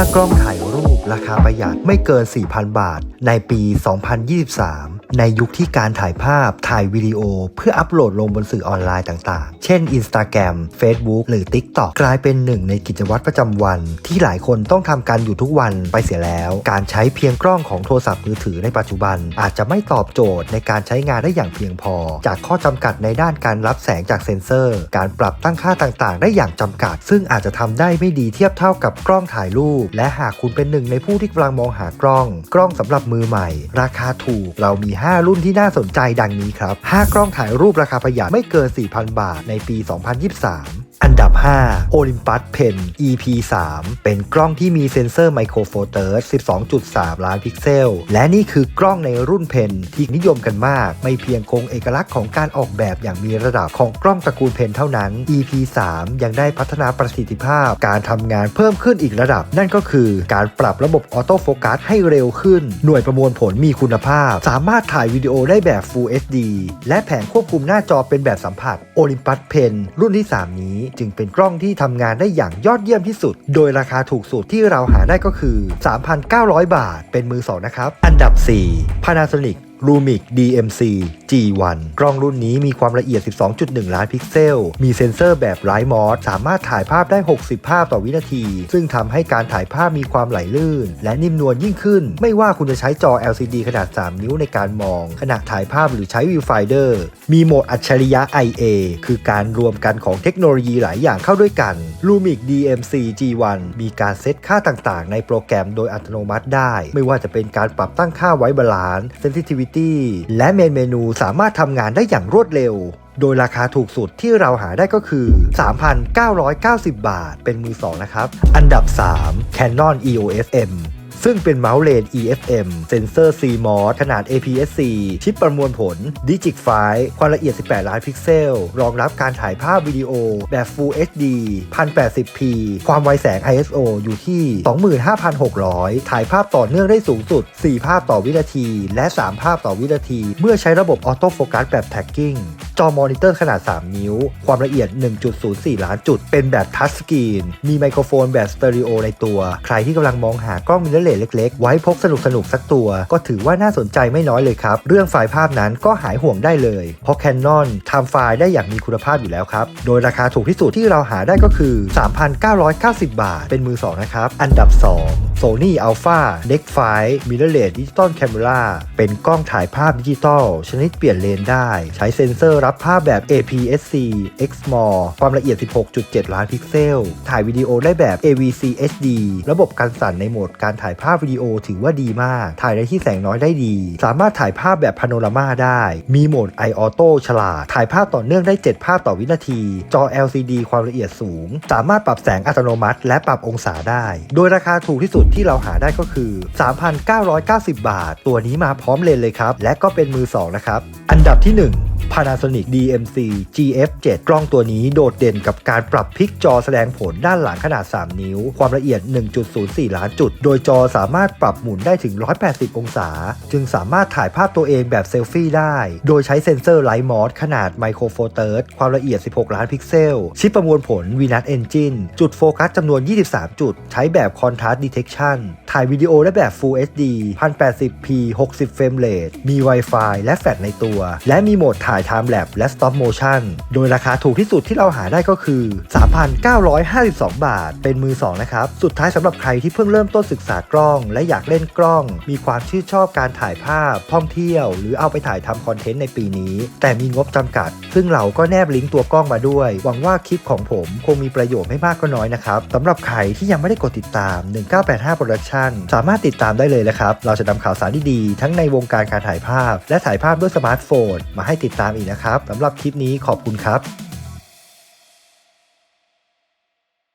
ากล้องถ่ายรูปราคาประหยัดไม่เกิน 4,000 บาทในปี 2023ในยุคที่การถ่ายภาพถ่ายวิดีโอ เพื่ออัปโหลดลงบนสื่อออนไลน์ต่างๆ เช่น Instagram Facebook หรือ TikTok กลายเป็นหนึ่งในกิจวัตรประจำวัน ที่หลายคนต้องทำกันอยู่ทุกวันไปเสียแล้ว การใช้เพียงกล้องของโทรศัพท์มือถือในปัจจุบัน อาจจะไม่ตอบโจทย์ในการใช้งานได้อย่างเพียงพอ จากข้อจำกัดในด้านการรับแสงจากเซ็นเซอร์ การปรับตั้งค่าต่างๆ ได้อย่างจำกัด ซึ่งอาจจะทำได้ไม่ดีเทียบเท่ากับกล้องถ่ายรูป และหากคุณเป็นหนึ่งในผู้ที่กำลังมองหากล้อง กล้องสำหรับมือใหม่ ราคาถูกเรามี5 รุ่นที่น่าสนใจดังนี้ครับ 5 กล้องถ่ายรูปราคาประหยัดไม่เกิน 4,000 บาทในปี 2023 อันดับ 5 Olympus Pen EP 3 เป็นกล้องที่มีเซ็นเซอร์ไมโครโฟเตอร์12.3 ล้านพิกเซล และนี่คือกล้องในรุ่นเพนที่นิยมกันมาก ไม่เพียงคงเอกลักษณ์ของการออกแบบอย่างมีระดับของกล้องตระกูลเพนเท่านั้น EP 3 ยังได้พัฒนาประสิทธิภาพ การทำงานเพิ่มขึ้นอีกระดับ นั่นก็คือการปรับระบบออโต้โฟกัสให้เร็วขึ้น หน่วยประมวลผลมีคุณภาพ สามารถถ่ายวิดีโอได้แบบ Full HD และแผงควบคุมหน้าจอเป็นแบบสัมผัส Olympus Pen รุ่นที่ 3 นี้จึงเป็นกล้องที่ทำงานได้อย่างยอดเยี่ยมที่สุด โดยราคาถูกสุดที่เราหาได้ก็คือ 3,900 บาท เป็นมือสองนะครับ อันดับ 4 Panasonic Lumix DMC G1 กล้องรุ่นนี้มีความละเอียด 12.1 ล้านพิกเซล มีเซ็นเซอร์แบบไร้มอสสามารถถ่ายภาพได้ 60 ภาพต่อวินาที ซึ่งทำให้การถ่ายภาพมีความไหลลื่น และนิ่มนวลยิ่งขึ้น ไม่ว่าคุณจะใช้จอ LCD ขนาด 3 นิ้วในการมอง ขณะถ่ายภาพหรือใช้วิวไฟเดอร์มีโหมดอัจฉริยะ IA คือการรวมกันของเทคโนโลยีหลายอย่างเข้าด้วยกัน Lumix DMC G1 มีการเซตค่าต่างๆ ในโปรแกรมโดยอัตโนมัติได้ ไม่ว่าจะเป็นการปรับตั้งค่าไว้บาลานซ์ sensitivity และเมนเมนูสามารถทำงานได้อย่างรวดเร็ว โดยราคาถูกสุดที่เราหาได้ก็คือ 3,990 บาท เป็นมือ2นะครับ อันดับ 3 Canon EOS M ซึ่งเป็นเมาส์เลน EFM เซนเซอร์ CMOS ขนาด APS-C ชิปประมวลผล Digic 5ความละเอียด 18 ล้านพิกเซล รองรับการถ่ายภาพวิดีโอแบบ Full HD 1080p ความไวแสง ISO อยู่ที่ 25,600 ถ่ายภาพต่อเนื่องได้สูงสุด 4 ภาพต่อวินาที และ 3 ภาพต่อวินาที เมื่อใช้ระบบออโต้โฟกัสแบบ Tracking จอมอนิเตอร์ขนาด 3 นิ้ว ความละเอียด 1.04 ล้านจุด เป็นแบบทัชสกรีน มีไมโครโฟนแบบสเตอริโอในตัว ใครที่กำลังมองหากล้องมิเรเลสเล็กๆ ไว้พกสนุกสนุกสักตัว ก็ถือว่าน่าสนใจไม่น้อยเลยครับ เรื่องไฟล์ภาพนั้นก็หายห่วงได้เลย เพราะ Canon ทำไฟล์ได้อย่างมีคุณภาพอยู่แล้วครับ โดยราคาถูกที่สุดที่เราหาได้ก็คือ 3,990 บาท เป็นมือ 2 นะครับ อันดับ 2 Sony Alpha Nex 5 Mirrorless Digital Camera เป็นกล้องถ่ายภาพดิจิตอลชนิดเปลี่ยนเลนได้ ใช้เซ็นเซอร์รับภาพแบบ APS-C XMOR ความละเอียด 16.7 ล้านพิกเซล ถ่ายวิดีโอได้แบบ AVC HD ระบบการสั่นในโหมดการถ่ายภาพวิดีโอถือว่าดีมาก ถ่ายในที่แสงน้อยได้ดี สามารถถ่ายภาพแบบพาโนรามาได้ มีโหมด i Auto ฉลาด ถ่ายภาพต่อเนื่องได้ 7 ภาพต่อวินาที จอ LCD ความละเอียดสูง สามารถปรับแสงอัตโนมัติ และปรับองศาได้ โดยราคาถูกที่สุดที่เราหาได้ก็คือ 3,990 บาท ตัวนี้มาพร้อมเลนเลยครับ และก็เป็นมือ 2 นะครับ อันดับที่ 1 Panasonic DMC GF7 กล้องตัวนี้โดดเด่นกับการปรับพลิกจอแสดงผลด้านหลังขนาด 3 นิ้ว ความละเอียด 1.04 ล้านจุด โดยจอสามารถปรับหมุนได้ถึง 180 องศา จึงสามารถถ่ายภาพตัวเองแบบเซลฟี่ได้ โดยใช้เซ็นเซอร์ไลท์มอสขนาดไมโครโฟเตอร์ความละเอียด 16 ล้านพิกเซล ชิปประมวลผล VNAT Engine จุดโฟกัสจำนวน 23 จุด ใช้แบบ Contrast Detection ถ่ายวิดีโอได้แบบ Full HD 1080p 60 เฟรมเรทมี Wi-Fi และแฟลชในตัว และมีโหมดถ่าย Time Lap และ Stop Motion โดยราคาถูกที่สุดที่เราหาได้ก็คือ 3,952 บาท เป็นมือ 2 นะครับ สุดท้ายสำหรับใครที่เพิ่งเริ่มต้นศึกษากล้อง และอยากเล่นกล้อง มีความชื่นชอบการถ่ายภาพ ท่องเที่ยว หรือเอาไปถ่ายทำคอนเทนต์ในปีนี้ แต่มีงบจำกัด ซึ่งเราก็แนบลิงก์ตัวกล้องมาด้วย หวังว่าคลิปของผมคงมีประโยชน์ไม่มากก็น้อยนะครับสำหรับใครที่ยังไม่ได้กดติดตาม 1985 Production สามารถติดตามได้เลยนะครับเราจะนำข่าวสารดีๆทั้งในวงการการถ่ายภาพ และถ่ายภาพด้วยสมาร์ทโฟน มาให้ติดตามอีกนะครับสำหรับคลิปนี้ขอบคุณครับ